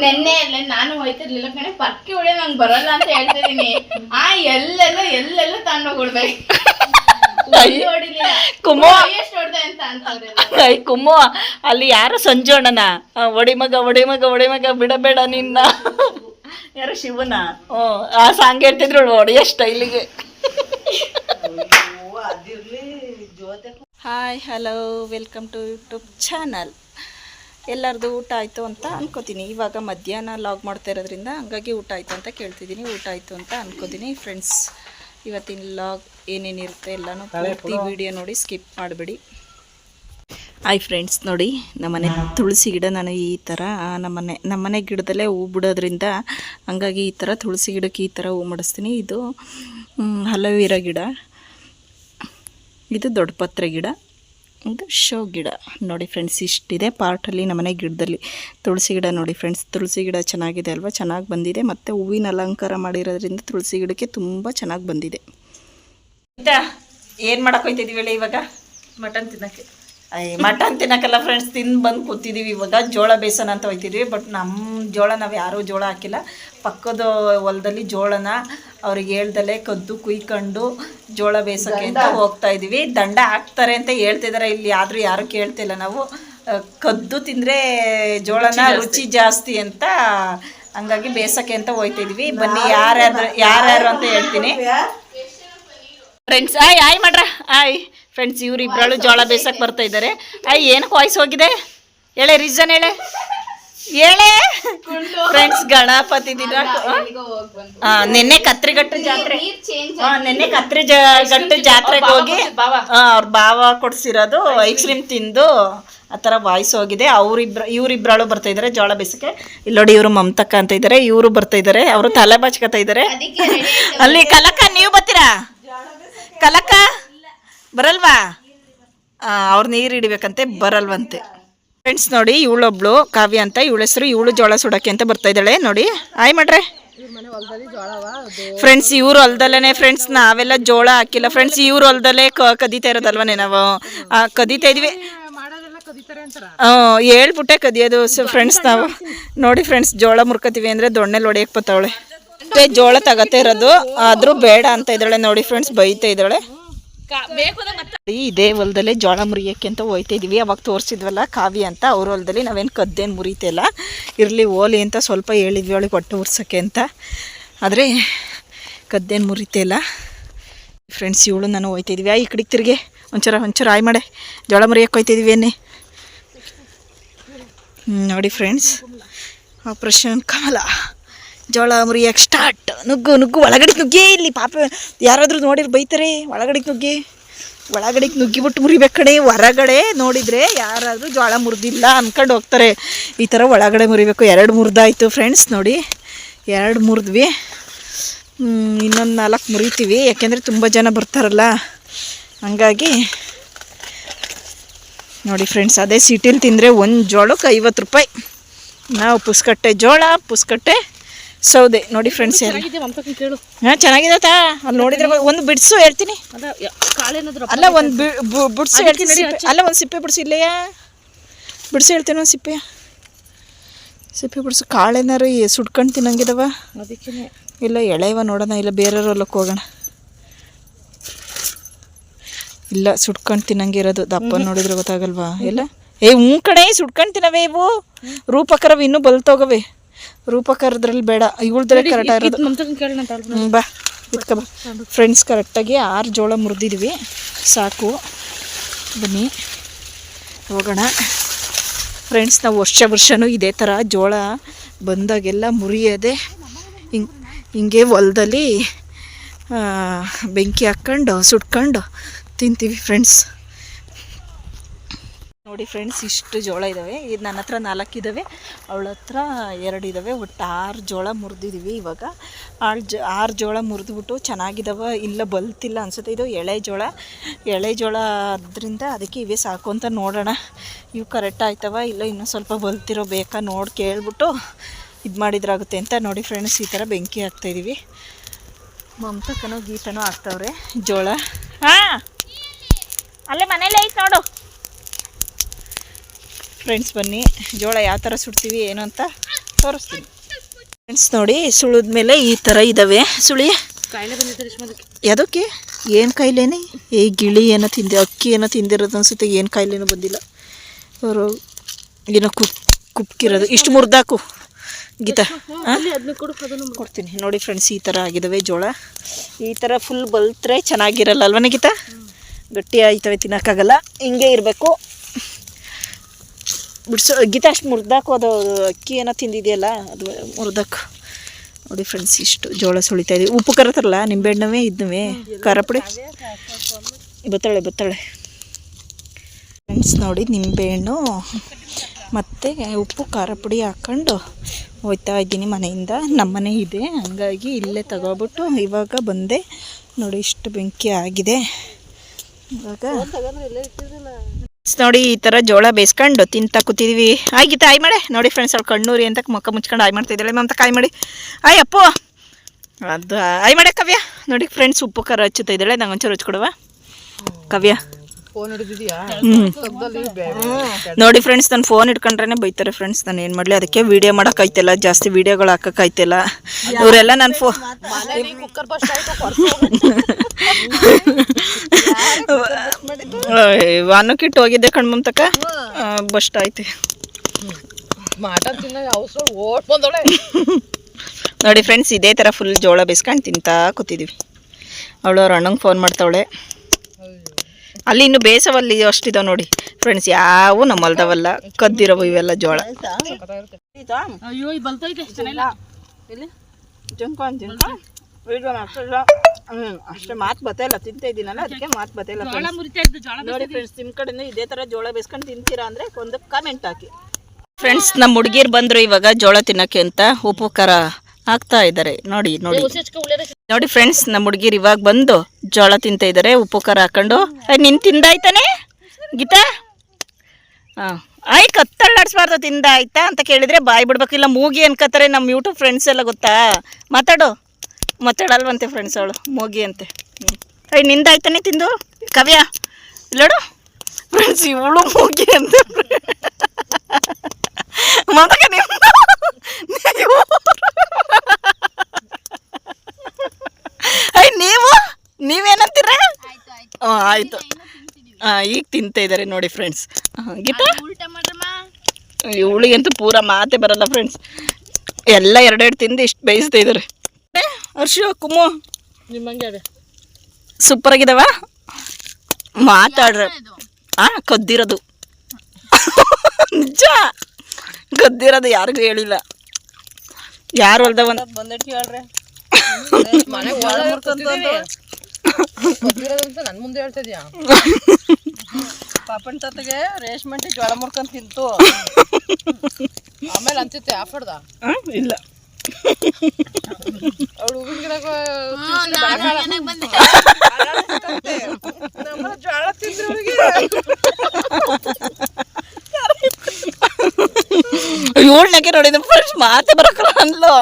ನೆನ್ನೆ ಎಲ್ಲ ನಾನು ಹೋಯ್ತಿರ್ಲಿಲ್ಲ ಕಣೆ ಪಕ್ಕಿ ಹೊಡೆ ನಂಗೆ ಬರಲ್ಲ ಅಂತ ಹೇಳ್ತಿದೀನಿ ಆ ಎಲ್ಲೆಲ್ಲ ಎಲ್ಲೆಲ್ಲ ತಗೊಂಡೋಗ್ಬಿಡ್ಬೇಕು ಕುಮ್ಮು. ಅಲ್ಲಿ ಯಾರು ಸಂಜೋಣನ ಒಡಿಮಗ ಒಡಿ ಮಗ ಒಡಿ ಮಗ ಒಡಿ ಮಗ ಬಿಡಬೇಡ ನಿನ್ನ. ಯಾರು ಶಿವನ? ಹ್ಞೂ ಆ ಸಾಂಗ್ ಹೇಳ್ತಿದ್ರು ಒಡೆಯ ಸ್ಟೈಲಿಗೆ hi hello welcome to YouTube channel ಎಲ್ಲರದು ಊಟ ಆಯಿತು ಅಂತ ಅನ್ಕೋತೀನಿ. ಇವಾಗ ಮಧ್ಯಾಹ್ನ ಲಾಗ್ ಮಾಡ್ತಾ ಇರೋದ್ರಿಂದ ಹಂಗಾಗಿ ಊಟ ಆಯಿತು ಅಂತ ಕೇಳ್ತಿದ್ದೀನಿ. ಊಟ ಆಯಿತು ಅಂತ ಅನ್ಕೋತೀನಿ ಫ್ರೆಂಡ್ಸ್ ಇವತ್ತಿನ ಲಾಗ್ ಏನೇನಿರುತ್ತೆ ಎಲ್ಲನೂ ಪೂರ್ತಿ ವಿಡಿಯೋ ನೋಡಿ ಸ್ಕಿಪ್ ಮಾಡಿಬಿಡಿ. ಹಾಯ್ ಫ್ರೆಂಡ್ಸ್ ನೋಡಿ ನಮ್ಮನೆ ತುಳಸಿ ಗಿಡ ನಾನು ಈ ಥರ ನಮ್ಮನೆ ನಮ್ಮನೆ ಗಿಡದಲ್ಲೇ ಹೂ ಬಿಡೋದ್ರಿಂದ ಹಂಗಾಗಿ ಈ ಥರ ತುಳಸಿ ಗಿಡಕ್ಕೆ ಈ ಥರ ಹೂ ಮಾಡಿಸ್ತೀನಿ. ಇದು ಹಲವೀರ ಗಿಡ. ಇದು ದೊಡ್ಡ ಪತ್ರೆ ಗಿಡ. ಇದು ಶೋ ಗಿಡ. ನೋಡಿ ಫ್ರೆಂಡ್ಸ್ ಇಷ್ಟಿದೆ. ಪಾರ್ಟಲ್ಲಿ ನಮ್ಮನೆ ಗಿಡದಲ್ಲಿ ತುಳಸಿ ಗಿಡ ನೋಡಿ ಫ್ರೆಂಡ್ಸ್ ತುಳಸಿ ಗಿಡ ಚೆನ್ನಾಗಿದೆ ಅಲ್ವಾ? ಚೆನ್ನಾಗಿ ಬಂದಿದೆ. ಮತ್ತು ಹೂವಿನ ಅಲಂಕಾರ ಮಾಡಿರೋದ್ರಿಂದ ತುಳಸಿ ಗಿಡಕ್ಕೆ ತುಂಬ ಚೆನ್ನಾಗಿ ಬಂದಿದೆ. ಏನು ಮಾಡಕ್ಕೆ ಹೋಯ್ತಿದ್ದೀವಿ ಹೇಳಿ ಇವಾಗ? ಮಟನ್ ತಿನ್ನಕ್ಕೆ. ಮಟನ್ ತಿನ್ನಕಲ್ಲ ಫ್ರೆಂಡ್ಸ್ ತಿಂದು ಬಂದು ಕೂತಿದ್ದೀವಿ ಇವಾಗ ಜೋಳ ಬೇಸನ ಅಂತ ಹೋಯ್ತಿದ್ವಿ ಬಟ್ ನಮ್ಮ ಜೋಳ ನಾವು ಯಾರೂ ಜೋಳ ಹಾಕಿಲ್ಲ. ಪಕ್ಕದ ಹೊಲದಲ್ಲಿ ಜೋಳನ ಅವ್ರಿಗೆ ಹೇಳ್ದಲೆ ಕದ್ದು ಕುಯ್ಕೊಂಡು ಜೋಳ ಬೇಸಕ್ಕೆ ಅಂತ ಹೋಗ್ತಾ ಇದ್ದೀವಿ ದಂಡ ಹಾಕ್ತಾರೆ ಅಂತ ಹೇಳ್ತಿದಾರೆ. ಇಲ್ಲಿ ಆದರೂ ಯಾರು ಕೇಳ್ತಿಲ್ಲ ನಾವು. ಕದ್ದು ತಿಂದರೆ ಜೋಳನ ರುಚಿ ಜಾಸ್ತಿ. ಅಂತ ಹಂಗಾಗಿ ಬೇಸಕ್ಕೆ ಅಂತ ಹೋಯ್ತಿದ್ವಿ ಬನ್ನಿ ಯಾರ್ಯಾರು ಯಾರ್ಯಾರು ಅಂತ ಹೇಳ್ತೀನಿ. ಫ್ರೆಂಡ್ಸ್ ಆಯ್ ಆಯ್ ಮಾಡ್ರ ಆಯ್. ಫ್ರೆಂಡ್ಸ್ ಇವ್ರು ಇಬ್ಬರಳು ಜೋಳ ಬೇಸಕ್ಕೆ ಬರ್ತಾ ಇದ್ದಾರೆ ಅಯ್ಯ ಏನಕ್ಕೆ ವಾಯ್ಸ್ ಹೋಗಿದೆ? ಹೇಳೆ ರೀಸನ್ ಹೇಳೆ. ಹೇಳೆ. ಫ್ರೆಂಡ್ಸ್ ಗಣಪತಿ ದಿನ. ನಿನ್ನೆ ಕತ್ರಿಗಟ್ಟು ಜಾತ್ರೆ. ನೀರ್ ಚೇಂಜ್ ಆ, ನಿನ್ನೆ ಕತ್ರಿ ಜ ಗಟ್ಟು ಜಾತ್ರೆಗೆ ಹೋಗಿ ಅವ್ರ ಭಾವ ಕೊಡ್ಸಿರೋದು ಐಸ್ ಕ್ರೀಮ್ ತಿಂದು ಆ ಥರ ವಾಯ್ಸ್ ಹೋಗಿದೆ. ಅವರಿಬ್ರು ಇವರಿಬ್ರಳು ಬರ್ತಾ ಇದ್ದಾರೆ ಜೋಳ ಬೇಸಕ್ಕೆ. ಇಲ್ಲಿ ನೋಡಿ ಇವರು ಮಮತಕ್ಕ ಅಂತ ಇದ್ದಾರೆ ಇವರು ಬರ್ತಾ ಇದ್ದಾರೆ ಅವರು ತಲೆ ಬಾಚ್ಕೊತಾ ಇದ್ದಾರೆ. ಅಲ್ಲಿ ಕಲಕ ನೀವು ಬರ್ತೀರಾ? ಕಲಕ? ಬರಲ್ವಾ? ಅವ್ರು ನೀರು ಹಿಡಿಬೇಕಂತೆ, ಬರಲ್ವಂತೆ. ಫ್ರೆಂಡ್ಸ್ ನೋಡಿ, ಇವಳೊಬ್ಳು ಕಾವ್ಯ ಅಂತ, ಇವಳ ಹೆಸರು ಇವಳು ಜೋಳ ಸುಡಕ್ಕೆ ಅಂತ ಬರ್ತಾ ಇದ್ದಾಳೆ. ನೋಡಿ ಆಯ್ ಮಾಡ್ರೆ. ಫ್ರೆಂಡ್ಸ್ ಇವ್ರು ಹೊಲ್ದಲ್ಲೇ ಫ್ರೆಂಡ್ಸ್ ನಾವೆಲ್ಲ ಜೋಳ ಹಾಕಿಲ್ಲ. ಫ್ರೆಂಡ್ಸ್ ಇವ್ರು ಹೊಲ್ದಲ್ಲೇ ಕದೀತಾ ಇರೋದಲ್ವನೇ ನಾವು? ಕದೀತಾ ಇದ್ವಿ. ಹೇಳ್ಬಿಟ್ಟೆ ಕದಿಯೋದು ಫ್ರೆಂಡ್ಸ್ ನಾವು. ನೋಡಿ ಫ್ರೆಂಡ್ಸ್ ಜೋಳ ಮುರ್ಕೋತೀವಿ ಅಂದರೆ ದೊಣ್ಣೆಲಿ ಹೊಡೆಯಕ್ಕೆ ಬತ್ತವಳೆ. ಜೋಳ ತಗತ್ತೆ ಇರೋದು, ಆದರೂ ಬೇಡ ಅಂತ ಇದ್ದಾಳೆ. ನೋಡಿ ಫ್ರೆಂಡ್ಸ್ ಬೈತಾ ಇದ್ದಾಳೆ. ಇದೇ ಹೊಲದಲ್ಲೇ ಜೋಳ ಮುರಿಯಕ್ಕೆ ಅಂತ ಹೋಯ್ತಾ ಇದೀವಿ. ಅವಾಗ ತೋರಿಸಿದ್ವಲ್ಲ ಕಾವಿ ಅಂತ. ಅವ್ರ ಹೊಲದಲ್ಲಿ ನಾವೇನು ಕದ್ದೇನು ಮುರಿತಿಲ್ಲ ಇರಲಿ ಓಲಿ ಅಂತ ಸ್ವಲ್ಪ ಹೇಳಿದ್ವಿ ಅವಳಿಗೆ ಹೊಟ್ಟೆ ಉರ್ಸೋಕ್ಕೆ ಅಂತ. ಆದರೆ ಕದ್ದೇನು ಮುರಿತಿಲ್ಲ ಫ್ರೆಂಡ್ಸ್ ಇವಳು ನಾನು ಹೋಯ್ತಾ ಇದೀವಿ. ಆ ಈ ಕಡೆಗೆ ತಿರುಗಿ. ಒಂಚೂರ ಒಂಚೂರು ಆಯ್ ಮಾಡೆ. ಜೋಳ ಮುರಿಯಕ್ಕೆ ಹೋಯ್ತಿದ್ವಿ ಏನೇ ನೋಡಿ ಫ್ರೆಂಡ್ಸ್ ಆಪ್ರೇಷನ್ ಕಮಲ. ಜೋಳ ಮುರಿಯಕ್ಕೆ ಸ್ಟಾರ್ಟ್ ನುಗ್ಗು ನುಗ್ಗು, ಒಳಗಡೆ ನುಗ್ಗಿ ಇಲ್ಲಿ ಪಾಪ. ಯಾರಾದರೂ ನೋಡಿರ್ ಬೈತಾರೆ ಒಳಗಡೆ ನುಗ್ಗಿ. ಒಳಗಡೆಗೆ ನುಗ್ಗಿಬಿಟ್ಟು ಮುರಿಬೇಕು ಕಣೆ. ಹೊರಗಡೆ ನೋಡಿದರೆ ಯಾರಾದರೂ ಜೋಳ ಮುರಿದಿಲ್ಲ ಅಂದ್ಕೊಂಡು ಹೋಗ್ತಾರೆ. ಈ ಥರ ಒಳಗಡೆ ಮುರಿಬೇಕು ಎರಡು ಮುರಿದಾಯಿತು ಫ್ರೆಂಡ್ಸ್ ನೋಡಿ. ಎರಡು ಮುರಿದ್ವಿ. ಇನ್ನೊಂದು ನಾಲ್ಕು ಮುರಿತೀವಿ. ಯಾಕೆಂದರೆ ತುಂಬ ಜನ ಬರ್ತಾರಲ್ಲ. ಹಂಗಾಗಿ ನೋಡಿ ಫ್ರೆಂಡ್ಸ್ ಅದೇ ಸಿಟಿಲಿ ತಿಂದರೆ ಒಂದು ಜೋಳಕ್ಕೆ ಐವತ್ತು ರೂಪಾಯಿ. ನಾವು ಪುಸ್ಕಟ್ಟೆ ಜೋಳ, ಪುಸ್ಕಟ್ಟೆ ಸೌದೆ ನೋಡಿ ಫ್ರೆಂಡ್ಸ್ ಹಾಂ ಚೆನ್ನಾಗಿದೆ ತಾ ಅಲ್ಲಿ ನೋಡಿದ್ರೆ ಒಂದು ಬಿಡ್ಸು ಹೇಳ್ತೀನಿ. ಅಲ್ಲ ಒಂದು ಬಿಡ್ಸು ಹೇಳ್ತೀನಿ ಅಲ್ಲ ಒಂದು ಸಿಪ್ಪೆ ಬಿಡ್ಸು ಇಲ್ಲೇ ಬಿಡ್ಸು ಹೇಳ್ತೀನಿ ಒಂದು ಸಿಪ್ಪೆ. ಸಿಪ್ಪೆ ಬಿಡ್ಸು. ಕಾಳೇನಾರು ಸುಡ್ಕೊಂಡು ತಿನ್ನಂಗಿದವ? ಇಲ್ಲ ಎಳೆಯವ ನೋಡೋಣ ಇಲ್ಲ ಬೇರೆಯವ್ರ ಹೊಲಕ್ಕೆ ಹೋಗೋಣ. ಇಲ್ಲ ಸುಡ್ಕೊಂಡು ತಿನ್ನಂಗಿರೋದು. ದಪ್ಪ ನೋಡಿದ್ರೆ ಗೊತ್ತಾಗಲ್ವಾ? ಇಲ್ಲ? ಏ ಹ್ಞೂ ಕಡೆ ಸುಡ್ಕೊಂಡು ತಿನ್ನವೇ ಇವು? ರೂಪಕರವು ಇನ್ನೂ ಬಲ್ತೋಗವೆ ರೂಪಕರದ್ರಲ್ಲಿ ಬೇಡ ಇವಳ್ದ್ರೆ ಕರೆಕ್ಟ್ ಇರೋದು ಹ್ಞೂ ಬಾ ಇದ್ಕ ಬಾ. ಫ್ರೆಂಡ್ಸ್ ಕರೆಕ್ಟಾಗಿ ಆರು ಜೋಳ ಮುರಿದಿದ್ವಿ. ಸಾಕು. ಬನ್ನಿ. ಹೋಗೋಣ. ಫ್ರೆಂಡ್ಸ್ ನಾವು ವರ್ಷ ವರ್ಷವೂ ಇದೇ ಥರ ಜೋಳ ಬಂದಾಗೆಲ್ಲ ಮುರಿಯೋದೆ ಹಿಂಗೆ ಹಿಂಗೆ ಹೊಲದಲ್ಲಿ ಬೆಂಕಿ ಹಾಕ್ಕೊಂಡು ಸುಟ್ಕೊಂಡು ತಿಂತೀವಿ ಫ್ರೆಂಡ್ಸ್ ನೋಡಿ ಫ್ರೆಂಡ್ಸ್ ಇಷ್ಟು ಜೋಳ ಇದ್ದಾವೆ ಇದು ನನ್ನ ಹತ್ರ ನಾಲ್ಕು ಇದ್ದಾವೆ ಅವಳ ಹತ್ರ ಎರಡು ಇದ್ದಾವೆ ಒಟ್ಟು ಆರು ಜೋಳ ಮುರಿದಿದ್ದೀವಿ ಇವಾಗ. ಆರು ಜ, ಆರು ಜೋಳ ಮುರಿದ್ಬಿಟ್ಟು ಚೆನ್ನಾಗಿದ್ದಾವೆ ಇಲ್ಲ ಬಲ್ತಿಲ್ಲ ಅನ್ಸುತ್ತೆ. ಇದು ಎಳೆ ಜೋಳ. ಎಳೆ ಜೋಳ ಆದ್ದರಿಂದ ಅದಕ್ಕೆ ಇವೇ ಸಾಕು ಅಂತ ನೋಡೋಣ. ಇವು ಕರೆಕ್ಟ್ ಆಯ್ತವ? ಇಲ್ಲ ಇನ್ನೂ ಸ್ವಲ್ಪ ಬಲ್ತಿರೋ ಬೇಕಾ ನೋಡಿ ಕೇಳಿಬಿಟ್ಟು ಇದು ಮಾಡಿದ್ರಾಗುತ್ತೆ ಅಂತ ನೋಡಿ ಫ್ರೆಂಡ್ಸ್ ಈ ಥರ ಬೆಂಕಿ ಹಾಕ್ತಾಯಿದ್ದೀವಿ ಮಮತಕ್ಕನೋ ಗೀತನೋ ಹಾಕ್ತವ್ರೆ. ಜೋಳ. ಹಾಂ? ಅಲ್ಲೇ ಮನೇಲಿ ಐತೆ ನೋಡು. ಫ್ರೆಂಡ್ಸ್ ಬನ್ನಿ. ಜೋಳ ಯಾವ ಥರ ಸುಡ್ತೀವಿ ಏನು ಅಂತ ತೋರಿಸ್ತೀನಿ. ಫ್ರೆಂಡ್ಸ್ ನೋಡಿ ಸುಳಿದ ಮೇಲೆ ಈ ಥರ ಇದ್ದಾವೆ ಸುಳಿ. ಯಾವುದಕ್ಕೆ? ಏನು ಕಾಯಿಲೆನೇ? ಏ ಗಿಳಿ ಏನೋ ತಿಂದೆ ಅಕ್ಕಿ ಏನೋ ತಿಂದಿರೋದು ಅನ್ಸುತ್ತೆ ಏನು ಕಾಯಿಲೆನೂ ಬಂದಿಲ್ಲ. ಅವರು ಏನೋ ಕುಪ್ ಕುಪ್ಕಿರೋದು. ಇಷ್ಟು ಮುರಿದಾಕು. ಗೀತಾ. ಅಲ್ಲಿ ಅದನ್ನ ಕೊಡು. ಕೊಡ್ತೀನಿ. ನೋಡಿ ಫ್ರೆಂಡ್ಸ್ ಈ ಥರ ಆಗಿದ್ದಾವೆ ಜೋಳ. ಈ ಥರ ಫುಲ್ ಬಲ್ತ್ರೆ ಚೆನ್ನಾಗಿರಲ್ಲ ಅಲ್ವನೇ ಗೀತಾ? ಗಟ್ಟಿ ಆಯ್ತವೆ ತಿನ್ನೋಕ್ಕಾಗಲ್ಲ. ಹಿಂಗೆ ಇರಬೇಕು. ಬಿಡ್ಸೋ ಗೀತ ಅಷ್ಟು ಮುರಿದಾಕು ಅದು ಅಕ್ಕಿ ಏನೋ ತಿಂದಿದೆಯಲ್ಲ, ಅದು ಮುರಿದಾಕು. ನೋಡಿ ಫ್ರೆಂಡ್ಸ್ ಇಷ್ಟು ಜೋಳ ಸುಳಿತಾ ಇದೆ. ಉಪ್ಪು ಕರತಾರಲ್ಲ ನಿಂಬೆಹಣ್ಣವೇ ಇದ್ನವೇ ಖಾರ ಪುಡಿ? ಬತ್ತಾಳೆ ಬತ್ತಾಳೆ. ಫ್ರೆಂಡ್ಸ್ ನೋಡಿ ನಿಂಬೆಹಣ್ಣು, ಮತ್ತು ಉಪ್ಪು, ಖಾರ ಪುಡಿ ಹಾಕ್ಕೊಂಡು ಹೋಯ್ತಾ ಇದ್ದೀನಿ ಮನೆಯಿಂದ. ನಮ್ಮನೆ ಇದೆ, ಹಂಗಾಗಿ ಇಲ್ಲೇ ತಗೊಬಿಟ್ಟು ಇವಾಗ ಬಂದೆ. ನೋಡಿ, ಇಷ್ಟು ಬೆಂಕಿ ಆಗಿದೆ. ಇವಾಗ ನೋಡಿ ಈ ಥರ ಜೋಳ ಬೇಯಿಸ್ಕೊಂಡು ತಿಂತಾ ಕೂತಿದ್ವಿ. ಆಗಿತ್ತು ಆಯ್ ಮಾಡಿ. ನೋಡಿ ಫ್ರೆಂಡ್ಸ್ ಅವ್ಳು ಕಣ್ಣೂರಿ ಅಂತ ಮುಖ ಮುಚ್ಕೊಂಡು ಆಯ್ ಮಾಡ್ತಾ ಇದ್ದಾಳೆ. ಮಮತ ಕಾಯಿ ಮಾಡಿ. ಆಯ್ ಅಪ್ಪು. ಅದು, ಆಯ್ ಮಾಡೆ ಕವ್ಯ. ನೋಡಿ ಫ್ರೆಂಡ್ಸ್ ಉಪ್ಪು ಖಾರ ಹಚ್ಚುತ್ತಾ ಇದ್ದಾಳೆ. ನಂಗೆ ಒಂಚೂರು ಹಚ್ಕೊಡುವ. ಕವ್ಯ. ನೋಡಿ ಫ್ರೆಂಡ್ಸ್ ನಾನು ಫೋನ್ ಇಟ್ಕೊಂಡ್ರೆ ಬೈತಾರೆ ಫ್ರೆಂಡ್ಸ್ ನಾನು ಏನು ಮಾಡಲಿ? ಅದಕ್ಕೆ ವಿಡಿಯೋ ಮಾಡೋಕ್ಕಾಯ್ತಿಲ್ಲ ಜಾಸ್ತಿ ವಿಡಿಯೋಗಳು ಹಾಕೋಕ್ಕಾಯ್ತಿಲ್ಲ. ಇವರೆಲ್ಲ ನಾನು ಫೋ ವಾನು ಫಸ್ಟ್ ಹೋಗಿದ್ದೆ ವಾನಕ್ಕಿಟ್ಟು ಹೋಗಿದ್ದೆ ಕಣ್ಮಂತಕ ಬಸ್ಟ್ ಆಯ್ತು. ನೋಡಿ ಫ್ರೆಂಡ್ಸ್ ಇದೇ ಥರ ಫುಲ್ ಜೋಳ ಬೇಯಿಸ್ಕೊಂಡು ತಿಂತಾ ಕೂತಿದ್ದೀವಿ ಅವಳು ಅವ್ರ ಅಣ್ಣಂಗೆ ಫೋನ್ ಮಾಡ್ತಾವಳೆ. ಅಲ್ಲಿ ಇನ್ನು ಬೇಸವಲ್ಲಿ ಅಷ್ಟಿದಾವೆ ನೋಡಿ ಫ್ರೆಂಡ್ಸ್ ಯಾವು ನಮ್ಮ ಹೊಲ್ದವಲ್ಲ ಕದ್ದಿರವು ಇವೆಲ್ಲ ಜೋಳ. ಅಷ್ಟೇ ಮಾತ್ ಬತ್ತಲ್ಲ ತಿಂತಾ ಇದ್ದೀನಲ್ಲ ಅದಕ್ಕೆ ಮಾತ್ ಬತ್ತಲ್ಲ ಜೋಳ ಮುರಿತಾ ಜೋಳ ನೋಡಿ ಫ್ರೆಂಡ್ಸ್ ನಿಮ್ಮ ಕಡೆನೂ ಇದೇ ತರ ಜೋಳ ಬೇಸ್ಕೊಂಡು ತಿಂತೀರಾ ಅಂದ್ರೆ ಒಂದು ಕಾಮೆಂಟ್ ಹಾಕಿ. ಫ್ರೆಂಡ್ಸ್ ನಮ್ಮ ಹುಡುಗಿರು ಬಂದ್ರು ಇವಾಗ ಜೋಳ ತಿನ್ನಕ್ಕೆ ಅಂತ ಉಪಕಾರ ಆಗ್ತಾ ಹಾಕ್ತಾ ಇದ್ದಾರೆ ನೋಡಿ. ನೋಡಿ ನೋಡಿ ಫ್ರೆಂಡ್ಸ್ ನಮ್ಮ ಹುಡುಗಿರು ಇವಾಗ ಬಂದು ಜೋಳ ತಿಂತ ಇದ್ದಾರೆ ಉಪ್ಪು ಖಾರ ಹಾಕೊಂಡು ನಿನ್ ತಿಂದಾಯ್ತಾನೆ? ಗೀತಾ? ಹಾಂ ಆಯ್ತು ಕತ್ತಳ್ಳಾಡ್ಸ್ಬಾರ್ದು ತಿಂದ ಆಯ್ತಾ ಅಂತ ಕೇಳಿದ್ರೆ ಬಾಯ್ ಬಿಡ್ಬೇಕಿಲ್ಲ ಮೂಗಿ ಅನ್ಕೋತಾರೆ ನಮ್ಮ ಯೂಟ್ಯೂಬ್ ಫ್ರೆಂಡ್ಸ್ ಎಲ್ಲ ಗೊತ್ತಾ? ಮಾತಾಡು. ಮಾತಾಡಲ್ವಂತೆ ಫ್ರೆಂಡ್ಸ್ ಅವಳು, ಮೂಗಿ ಅಂತೆ. ಹ್ಞೂ ಅಯ್ಯ ನಿಂದಾಯ್ತಾನೆ ತಿಂದು? ಕವ್ಯ ಇಲ್ಲೋಡು ಫ್ರೆಂಡ್ಸ್ ಇವಳು ಮೂಗಿ ಅಂತ. ಮಗ ಅಯ್ಯ ನೀವು ನೀವೇನಂತೀರ ಆಯ್ತು ಆಯ್ತು ಹಾಂ ಆಯಿತು. ಹಾಂ ಈಗ ತಿಂತಾ ಇದ್ದಾರೆ ನೋಡಿ ಫ್ರೆಂಡ್ಸ್ ಗೀತಾ? ಉಲ್ಟಾ ಮಾಡ್ರಮ್ಮ. ಇವಳಿಗಂತೂ ಪೂರ ಮಾತೆ ಬರಲ್ಲ ಫ್ರೆಂಡ್ಸ್ ಎಲ್ಲ ಎರಡೆರಡು ತಿಂದು ಇಷ್ಟು ಬೇಯಿಸ್ತಾ ಇದ್ದಾರೆ ಹರ್ಷು ಕುಮ್ಮು. ನಿಮ್ಮಂಗೆ ಸೂಪರ್ ಆಗಿದಾವ? ಮಾತಾಡ್ರ ಹಾಂ ಕದ್ದಿರೋದು. ನಿಜ? ಕದ್ದಿರೋದು ಯಾರಿಗೂ ಹೇಳಿಲ್ಲ. ಯಾರು ಹೊಲ್ದ ಒಂದು ಬಂದಿಟ್ಟು ಹೇಳ್ರಿ ಗೊತ್ತಿರೋದಂತ ನನ್ನ ಮುಂದೆ ಹೇಳ್ತಾ ಇದೀಯಾ ಪಾಪನ್ ತಾತಗೆ ರೇಷ್ಮಂಟಿ ಜೋಳ ಮುರ್ಕೊಂಡ್ ತಿಂತು. ಆಮೇಲೆ ಅಂತಿತ್ತೆ ಆಫರ್ದ ಇಲ್ಲ. ಅವಳು ಹೂವಿನ ಗಿಡ ಜ್ವಾಳ ತಿಂದ್ರು ಅವಳಿಗೆ. ಏಳ್ನಾಗೆ ನೋಡಿದ ಫಸ್ಟ್ ಮಾತೆ ಬರಕಲ್ಲ ಅಂದ್ಲು.